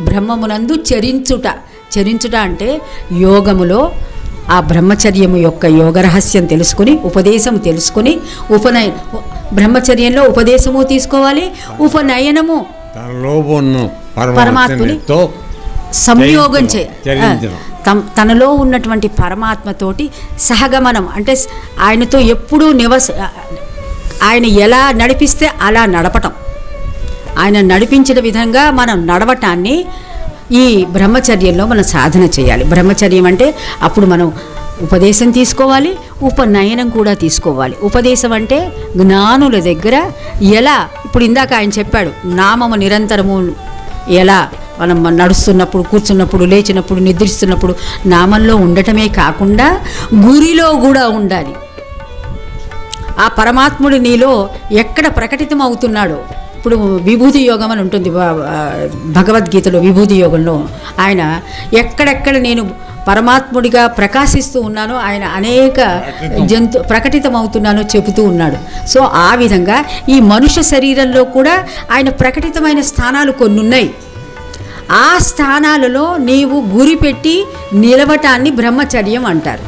బ్రహ్మమునందు చరించుట. చరించుట అంటే యోగములో ఆ బ్రహ్మచర్యము యొక్క యోగ రహస్యం తెలుసుకుని ఉపదేశము తెలుసుకుని ఉపనయన బ్రహ్మచర్యంలో ఉపదేశము తీసుకోవాలి ఉపనయనము పరమాత్ముని సంయోగం చే తనలో ఉన్నటువంటి పరమాత్మతోటి సహగమనం. అంటే ఆయనతో ఎప్పుడూ నివస ఆయన ఎలా నడిపిస్తే అలా నడపటం. ఆయన నడిపించిన విధంగా మనం నడవటాన్ని ఈ బ్రహ్మచర్యంలో మనం సాధన చేయాలి. బ్రహ్మచర్యం అంటే అప్పుడు మనం ఉపదేశం తీసుకోవాలి ఉపనయనం కూడా తీసుకోవాలి. ఉపదేశం అంటే జ్ఞానుల దగ్గర ఎలా ఇప్పుడు ఇందాక ఆయన చెప్పాడు నామము నిరంతరము ఎలా మనం నడుస్తున్నప్పుడు కూర్చున్నప్పుడు లేచినప్పుడు నిద్రిస్తున్నప్పుడు నామంలో ఉండటమే కాకుండా గురిలో కూడా ఉండాలి. ఆ పరమాత్ముడు నీలో ఎక్కడ ప్రకటితం అవుతున్నాడో ఇప్పుడు విభూతి యోగం అని ఉంటుంది భగవద్గీతలో విభూతి యోగంలో. ఆయన ఎక్కడెక్కడ నేను పరమాత్ముడిగా ప్రకాశిస్తూ ఉన్నానో ఆయన అనేక జంతు ప్రకటితం అవుతున్నానో చెబుతూ ఉన్నాడు. సో ఆ విధంగా ఈ మనుష్య శరీరంలో కూడా ఆయన ప్రకటితమైన స్థానాలు కొన్ని ఉన్నాయి ఆ స్థానాలలో నీవు గురి పెట్టి నిలవటాన్ని బ్రహ్మచర్యం అంటారు.